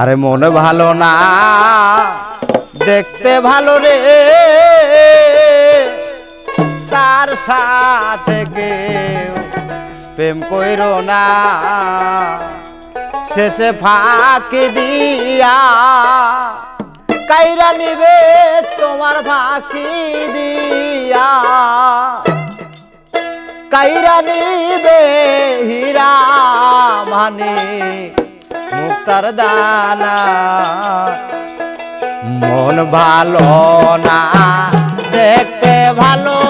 আরে মনে ভালো না, দেখতে ভালো রে। তার সাথে কেউ প্রেম কইর না। শেষে ফাঁকি দিয়া কাইরা নিবে তোমার ফাঁকি দিয়া। কাইরানি দিবে হীরা মুক্তার দানা। মন ভালো না দেখতে ভালো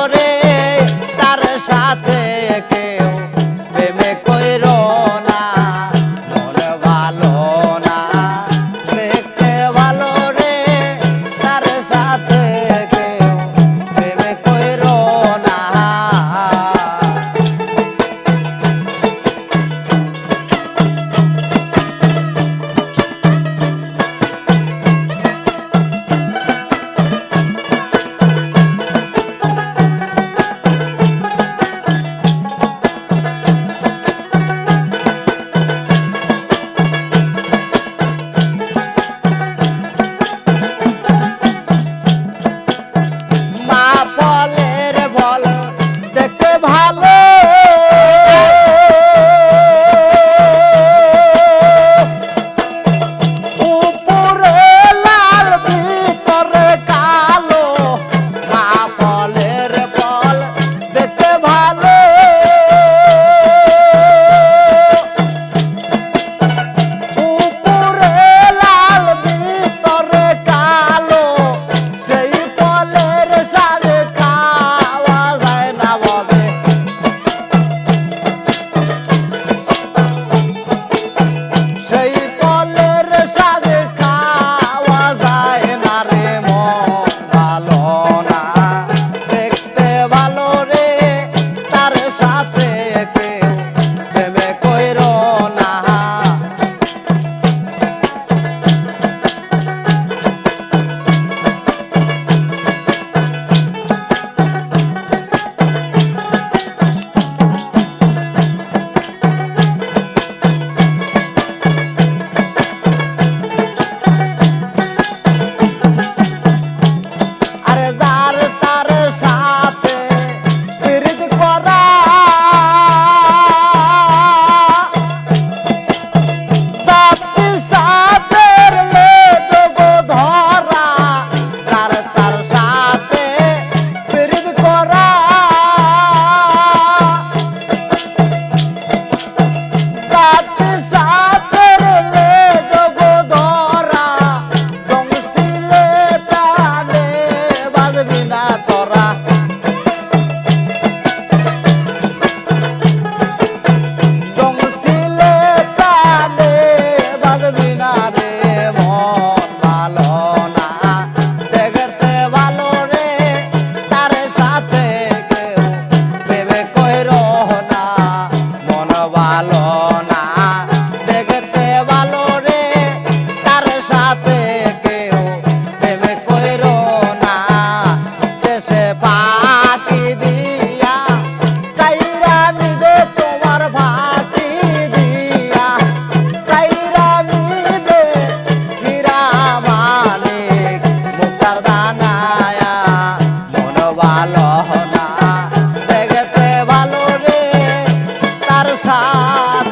সাত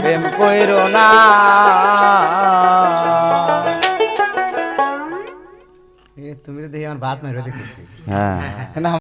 প্রেম কইর না। তুমি তো দেখি আমার ভাত মারবে দেখতেছি। হ্যাঁ। না